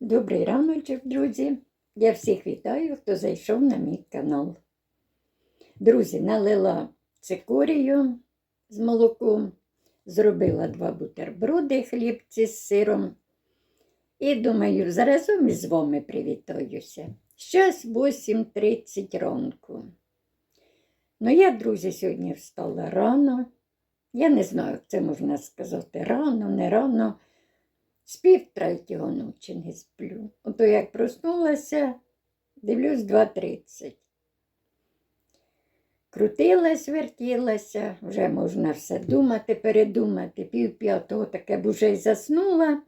Добрий раночок, друзі. Я всіх вітаю, хто зайшов на мій канал. Друзі, налила цикорію з молоком, зробила два бутерброди хлібці з сиром. І думаю, заразом із вами привітаюся. Щас 8.30 ранку. Ну, я, друзі, сьогодні встала рано. Я не знаю, як це можна сказати, рано, не рано. З пів третього ночі не сплю. Ото як проснулася, дивлюсь 2.30. Крутилась, вертілася, вже можна все думати, передумати. Пів п'ятого таке б уже й заснула.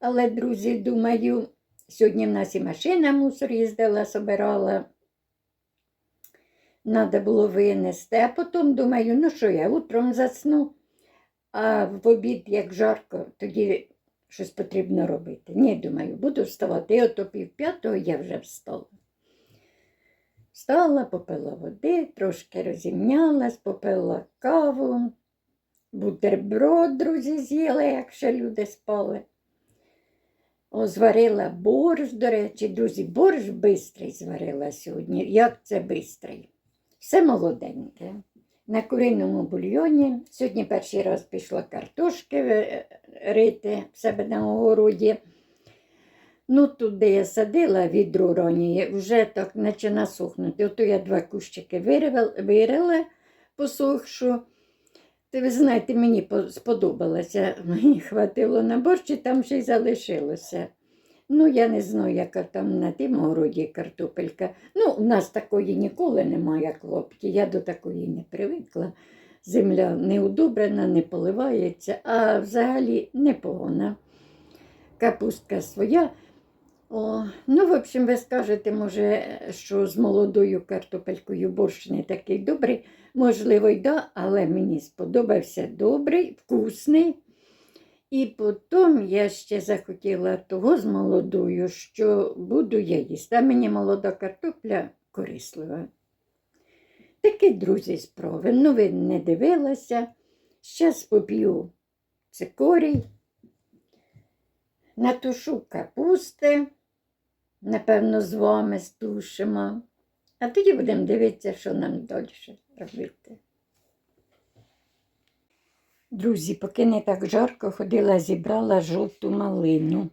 Але, друзі, думаю, сьогодні в нас і машина мусор їздила, собирала. Надо було винести. А потім думаю, ну що я утром засну, а в обід, як жарко, тоді щось потрібно робити. Ні, думаю, буду вставати. І ото пів п'ятого я вже встала. Встала, попила води, трошки розімнялась, попила каву, бутерброд, друзі, з'їла, як ще люди спали. О, зварила борщ, до речі, друзі, борщ бистрий зварила сьогодні. Як це бистрий? Все молоденьке. На куриному бульйоні. Сьогодні перший раз пішла картошки е, рити в себе на огороді. Ну, тут, де я садила відро ранее, вже так почала сухнути. Ото я два кущики вирила, посохшу. Ти ви знаєте, мені сподобалося. Мені хватило на борщ, і там ще й залишилося. Ну, я не знаю, яка там на тім городі картопелька. Ну, у нас такої ніколи немає, як. Я до такої не привикла. Земля не удобрена, не поливається, а взагалі непогана. Капустка своя. О, ну, в общем, ви скажете, може, що з молодою картопелькою борщ не такий добрий. Можливо, й да, але мені сподобався добрий, вкусний. І потім я ще захотіла того з молодою, що буду я їсти. А мені молода картопля корислива. Такі, друзі, справи. Ну, не дивилася. Зараз поп'ю цикорій, натушу капусти, напевно, з вами стушимо. А тоді будемо дивитися, що нам далі робити. Друзі, поки не так жарко, ходила, зібрала жовту малину.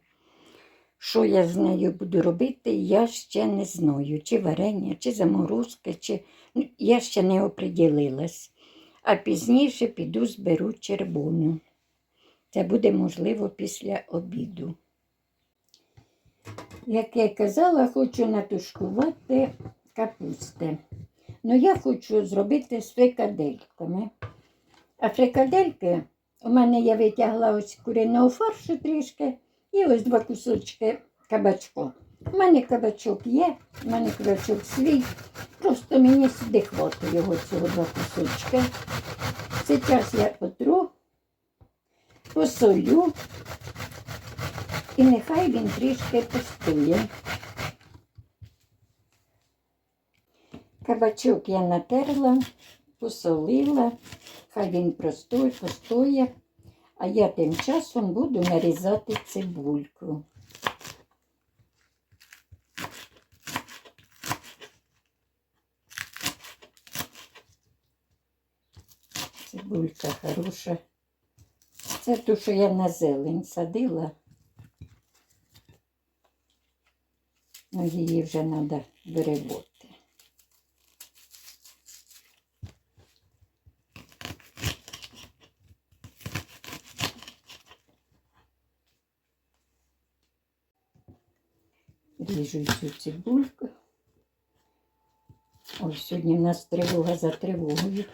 Що я з нею буду робити, я ще не знаю. Чи варення, чи заморозки, чи ну, я ще не оприділилась. А пізніше піду зберу червону. Це буде можливо після обіду. Як я казала, хочу натушкувати капусти. Ну, я хочу зробити з фрикадельками. А фрикадельки у мене я витягла ось куриного фаршу трішки і ось два кусочки кабачку. У мене кабачок є, у мене кабачок свій. Просто мені сюди хватить його цього два кусочки. Зараз я потру, посолю і нехай він трішки постоє. Кабачок я натерла, посолила, хай він простой, постоє, а я тим часом буду нарізати цибульку. Цибулька хороша. Це ту, що я на зелень садила. Ну, її вже треба виривати. Ріжу цю цибульку. Ось сьогодні в нас тривога за тривогою.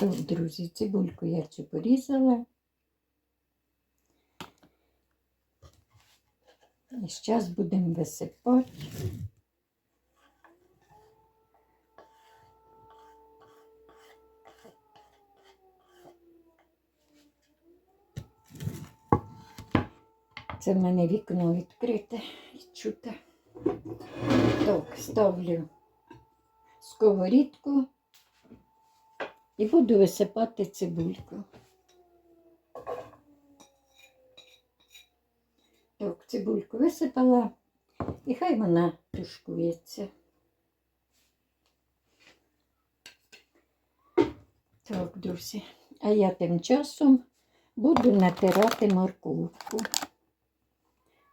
Так, друзі, цибульку я цю порізала. І зараз будемо висипати. Це в мене вікно відкрите і чути. Так, ставлю сковорідку і буду висипати цибульку. Так, цибульку висипала, і хай вона тушкується. Так, друзі, а я тим часом буду натирати морковку.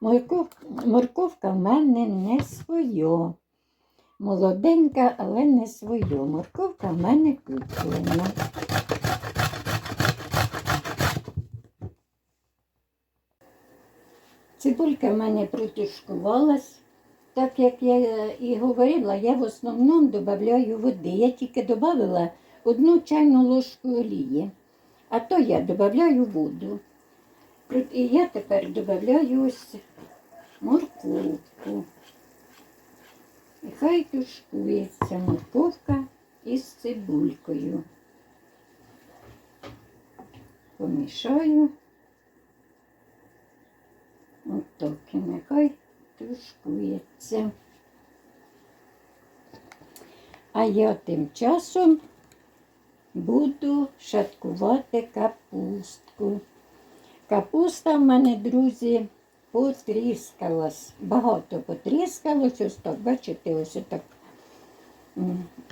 Морков... Морковка в мене не своя. Молоденька, але не своя. Морковка в мене куплена. Цибулька в мене протушкувалась. Так як я і говорила, я в основному додаю води. Я тільки додала одну чайну ложку олії, а то я додаю воду. І я тепер додаю ось морковку. І хай тушкується морковка із цибулькою. Помішаю. Отак і нехай тушкується. А я тим часом буду шаткувати капустку. Капуста в мене, друзі, потріскалась. Багато потріскалось, ось так, бачите, ось так.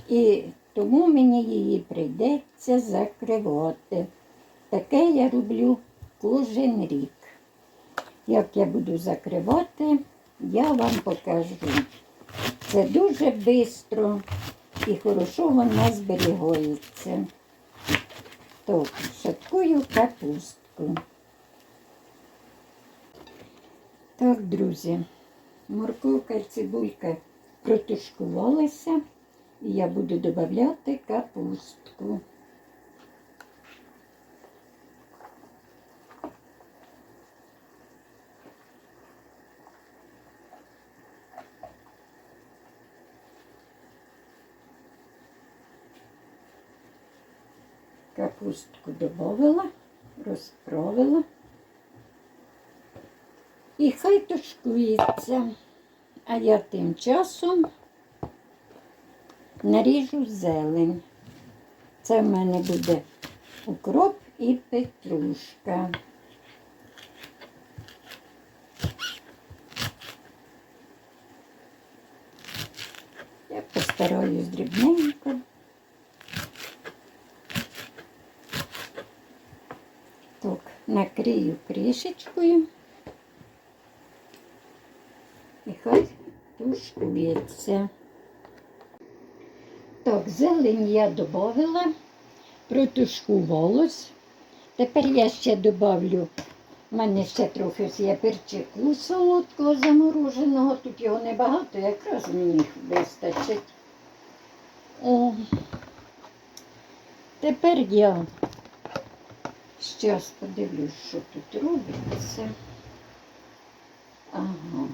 І тому мені її прийдеться закривати. Таке я роблю кожен рік. Як я буду закривати, я вам покажу. Це дуже швидко і хорошо вона зберігається. Так, шаткую капустку. Так, друзі, морковка і цибулька протушкувалися, і я буду додавати капустку. Капустку додавила, розправила. І хай тушкується. А я тим часом наріжу зелень. Це в мене буде укроп і петрушка. Я постараюсь дрібненько. Так, накрию кришечкою. І хай тушкується. Так, зелень я додавила, протушкувалось. Тепер я ще додавлю, в мене ще трохи є перчику солодкого замороженого, тут його небагато, якраз мені вистачить. О. Тепер я Щас подивлюсь, що тут робиться. Ага.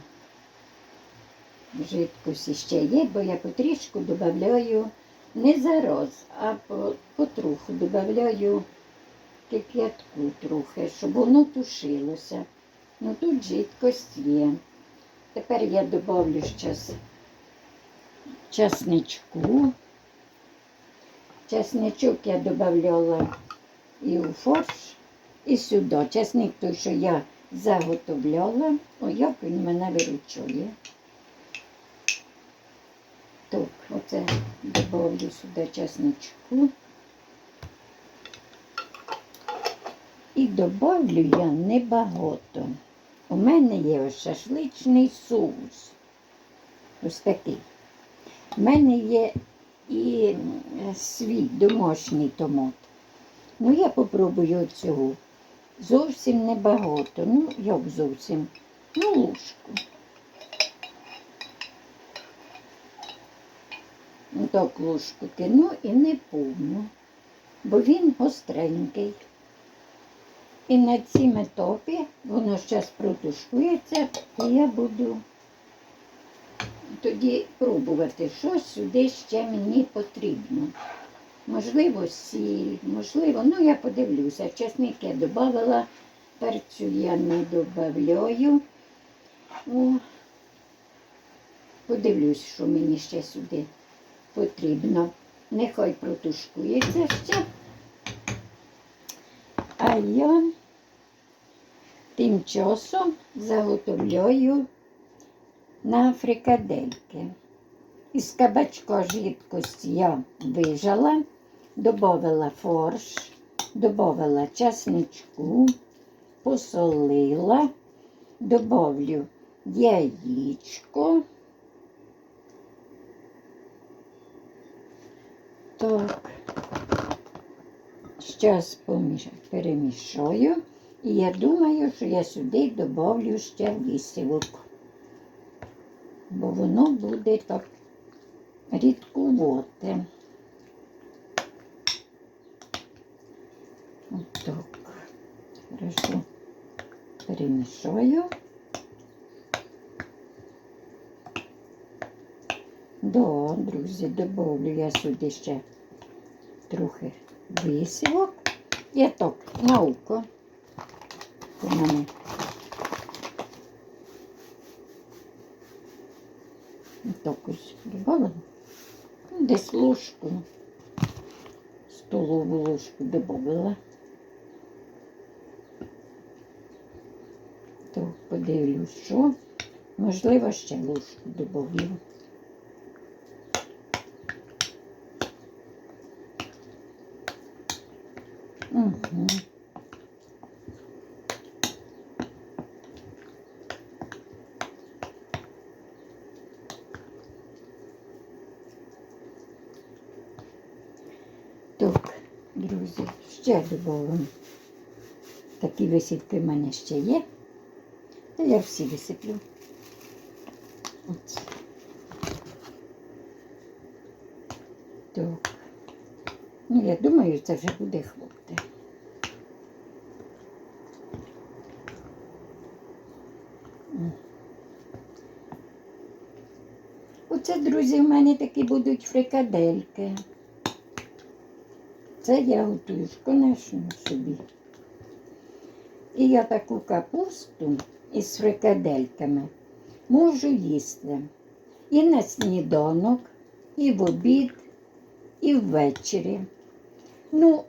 Жидкості ще є, бо я потрішку додаю не зараз, а по, потроху додаю кип'ятку трохи, щоб воно тушилося. Ну тут жидкость є. Тепер я додавлю зараз часничку. Часничок я додавала і у фарш, і сюди. Чесник той, що я заготовляла, о, як він мене виручує. Так, оце додавлю сюди чесничку. І додавлю я небагато. У мене є ось шашличний соус. Ось такий. У мене є і свій домашній томат. Ну, я попробую цього. Зовсім небагато. Ну, як зовсім? Ну, ложку. Так ложку кину і не повну, бо він гостренький. І на цім етапі воно зараз протушкується, і я буду тоді пробувати, що сюди ще мені потрібно. Можливо, сіль, можливо, ну я подивлюся. Чесник я додавала, перцю я не додаю. Подивлюсь, що мені ще сюди потрібно. Нехай протушкується ще. А я тим часом заготовляю на фрикадельки. Із кабачка жидкость я вижала, додала форш, додала чесничку, посолила, добавлю яєчко. Так. Зараз перемішаю. І я думаю, що я сюди додавлю ще вісівок. Бо воно буде так рідкувати. Отак. Хорошо перемішаю. Да, друзі, добавлю я сюди ще трохи висівок. Я так на око. У мене. Так ось добавила. Ну, Десь ложку, столову ложку добавила. То подивлюсь, що. Можливо, ще ложку добавлю. Так, друзі, ще додаємо. Такі висівки в мене ще є. Та я всі висиплю. От. Так. Ну, я думаю, це вже буде хлопти. Оце, друзі, в мене такі будуть фрикадельки. Це я готую, конечно, собі. І я таку капусту із фрикадельками можу їсти і на сніданок, і в обід, і ввечері. Ну,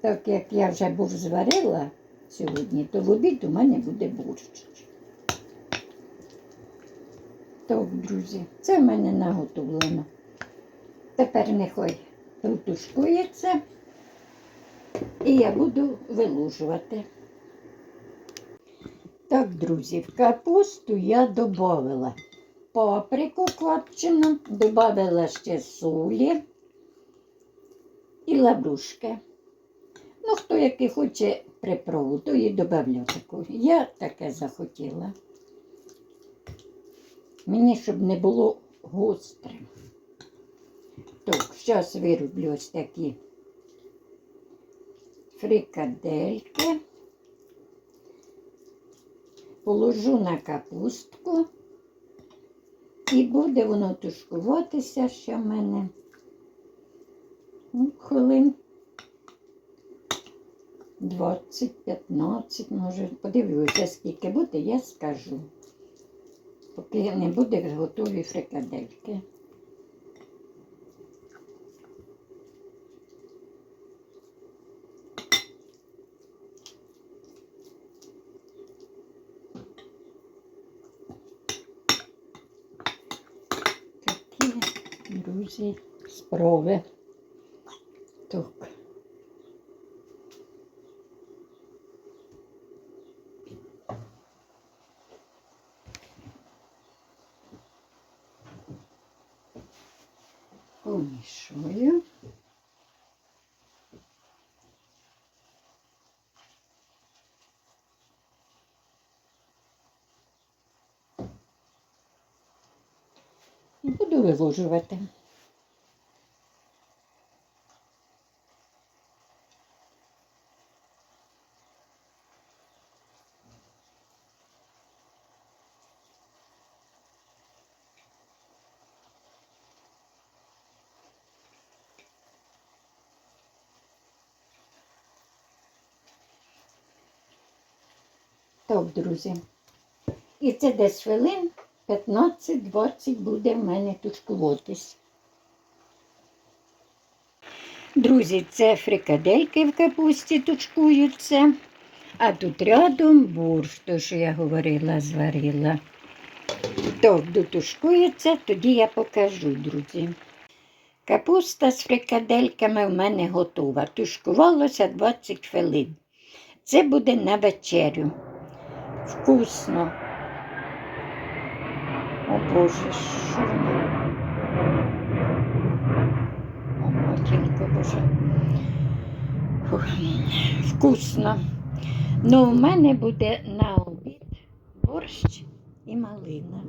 так як я вже борщ зварила сьогодні, то в обід у мене буде борщ. Так, друзі, це в мене наготовлено. Тепер нехай протушкується, і я буду вилужувати. Так, друзі, в капусту я додавала паприку копчену, додавала ще солі і лаврушки. Ну, хто який хоче приправу, то і додавлю таку. Я таке захотіла. Мені, щоб не було гострим. Так, зараз вироблю ось такі фрикадельки. Положу на капустку і буде воно тушкуватися ще в мене хвилин 20-15, може, подивлюся, скільки буде, я скажу. Поки не буде готові фрикадельки. Такі, друзі, справи. Так. Помішую. Буду виложувати. Так, друзі. І це десь хвилин 15-20 буде в мене тушкуватись. Друзі, це фрикадельки в капусті тушкуються, а тут рядом борщ, то, що я говорила, зварила. То дотушкується, тоді я покажу, друзі. Капуста з фрикадельками в мене готова. Тушкувалося 20 хвилин. Це буде на вечерю. Вкусно. О Боже, що воно? О, матінко Боже. Фух, Вкусно. Ну, в мене буде на обід борщ і малина.